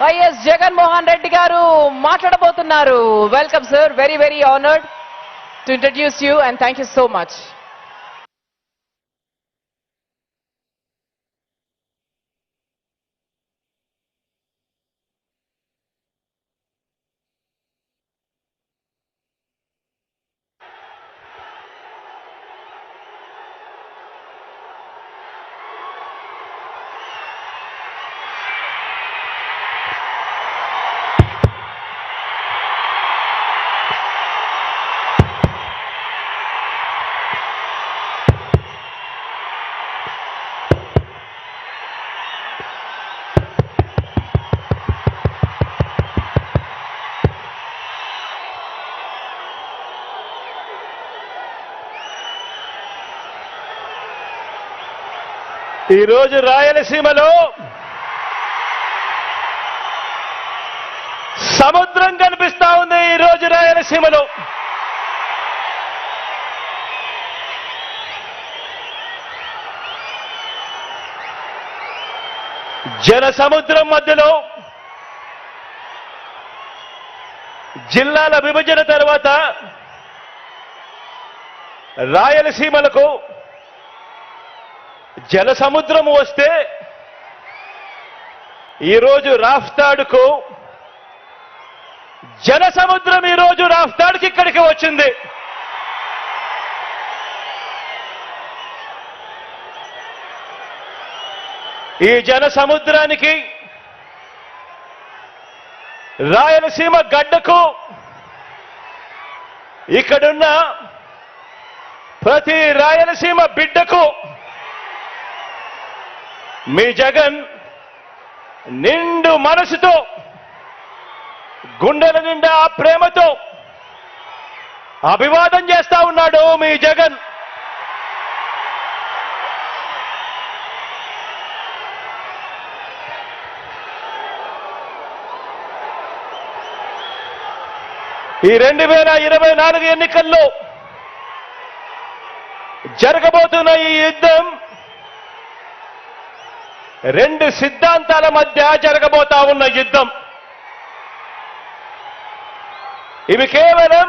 YS Jaganmohan Reddy గారు మాట్లాడబోతున్నారు. Welcome sir very very honoured to introduce you and thank you so much ఈరోజు రాయలసీమలో సముద్రం కనిపిస్తా ఉంది ఈ రోజు రాయలసీమలో. జన సముద్రం మధ్యలో జిల్లాల విభజన తర్వాత రాయలసీమలకు జల సముద్రం వస్తే ఈరోజు రాఫ్తాడుకు జల సముద్రం ఈరోజు రాఫ్తాడుకి ఇక్కడికి వచ్చింది. ఈ జన సముద్రానికి రాయలసీమ గడ్డకు ఇక్కడున్న ప్రతి రాయలసీమ బిడ్డకు మీ జగన్ నిండు మనసుతో గుండెల నిండా ఆ ప్రేమతో అభివాదం చేస్తా ఉన్నాడు మీ జగన్. ఈ రెండు వేల ఇరవై నాలుగు ఎన్నికల్లో జరగబోతున్న ఈ యుద్ధం రెండు సిద్ధాంతాల మధ్య జరగబోతా ఉన్న యుద్ధం. ఇవి కేవలం